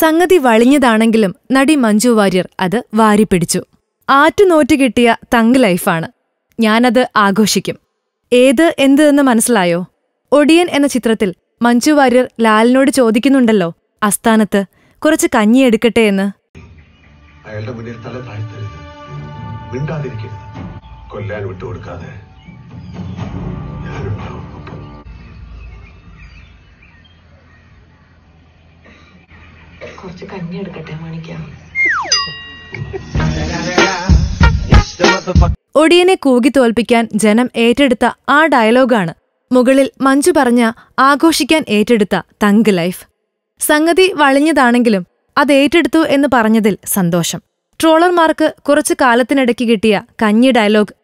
സംഗതി വളിഞ്ഞതാണെങ്കിലും നടി മഞ്ജു വാര്യർ അത് വാരിപ്പിടിച്ചു. ആറ്റുനോറ്റ് കിട്ടിയ തങ്ക് ലൈഫാണ്. ഞാനത് ആഘോഷിക്കും. ഏത് എന്ത് എന്ന് മനസ്സിലായോ? ഒടിയൻ എന്ന ചിത്രത്തിൽ മഞ്ജു വാര്യർ ലാലിനോട് ചോദിക്കുന്നുണ്ടല്ലോ അസ്ഥാനത്ത് കുറച്ച് കഞ്ഞി എടുക്കട്ടെ എന്ന്? അയാളുടെ മുന്നിൽ തല താഴ്ത്തരുത്. മിണ്ടാതിരിക്കരുത്. കൊല്ലാൻ വിട്ടുകൊടുക്കാതെ. കുറച്ച് കഞ്ഞി എടുക്കട്ടെ മാണിക്കാം. ഒടിയനെ കൂകി തോൽപ്പിക്കാൻ ജനം ഏറ്റെടുത്ത ആ ഡയലോഗാണ്. മുകളിൽ മഞ്ജു പറഞ്ഞ ആഘോഷിക്കാൻ ഏറ്റെടുത്ത തങ്ക് ലൈഫ്. സംഗതി വളിഞ്ഞതാണെങ്കിലും അത് ഏറ്റെടുത്തു എന്ന് പറഞ്ഞതിൽ സന്തോഷം. ട്രോളർമാർക്ക് കുറച്ചു കാലത്തിനിടയ്ക്ക് കിട്ടിയ കഞ്ഞി ഡയലോഗ്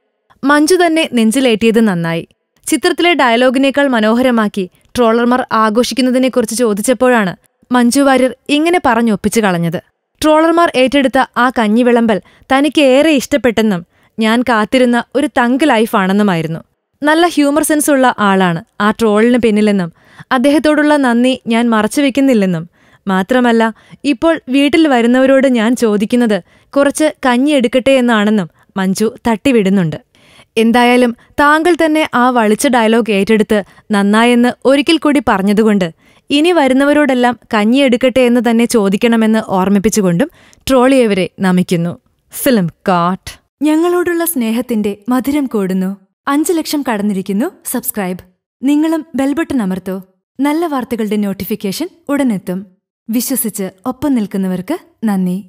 മഞ്ജു തന്നെ നെഞ്ചിലേറ്റിയത് നന്നായി. ചിത്രത്തിലെ ഡയലോഗിനേക്കാൾ മനോഹരമാക്കി ട്രോളർമാർ ആഘോഷിക്കുന്നതിനെക്കുറിച്ച് ചോദിച്ചപ്പോഴാണ് മഞ്ജു വാര്യർ ഇങ്ങനെ പറഞ്ഞൊപ്പിച്ചു കളഞ്ഞത്. ട്രോളർമാർ ഏറ്റെടുത്ത ആ കഞ്ഞി വിളമ്പൽ തനിക്ക് ഏറെ ഇഷ്ടപ്പെട്ടെന്നും ഞാൻ കാത്തിരുന്ന ഒരു തങ്ക് ലൈഫാണെന്നുമായിരുന്നു. നല്ല ഹ്യൂമർ സെൻസ് ഉള്ള ആളാണ് ആ ട്രോളിന് പിന്നിലെന്നും അദ്ദേഹത്തോടുള്ള നന്ദി ഞാൻ മറച്ചു മറച്ചുവെക്കുന്നില്ലെന്നും മാത്രമല്ല ഇപ്പോൾ വീട്ടിൽ വരുന്നവരോട് ഞാൻ ചോദിക്കുന്നത് കുറച്ച് കഞ്ഞി എടുക്കട്ടെ എന്നാണെന്നും മഞ്ജു തട്ടിവിടുന്നുണ്ട്. എന്തായാലും താങ്കൾ തന്നെ ആ വളിച്ച ഡയലോഗ് ഏറ്റെടുത്ത് നന്നായെന്ന് ഒരിക്കൽ കൂടി പറഞ്ഞതുകൊണ്ട് ഇനി വരുന്നവരോടെല്ലാം കഞ്ഞി എടുക്കട്ടെ എന്ന് തന്നെ ചോദിക്കണമെന്ന് ഓർമ്മിപ്പിച്ചുകൊണ്ടും ട്രോളിയവരെ നമിക്കുന്നു. ഫിലിം കാട്ട് ഞങ്ങളോടുള്ള സ്നേഹത്തിന്റെ മധുരം കൂടുന്നു. അഞ്ചു ലക്ഷം കടന്നിരിക്കുന്നു. സബ്സ്ക്രൈബ്. നിങ്ങളും ബെൽബട്ടൺ അമർത്തോ. നല്ല വാർത്തകളുടെ നോട്ടിഫിക്കേഷൻ ഉടനെത്തും. വിശ്വസിച്ച് ഒപ്പം നിൽക്കുന്നവർക്ക് നന്ദി.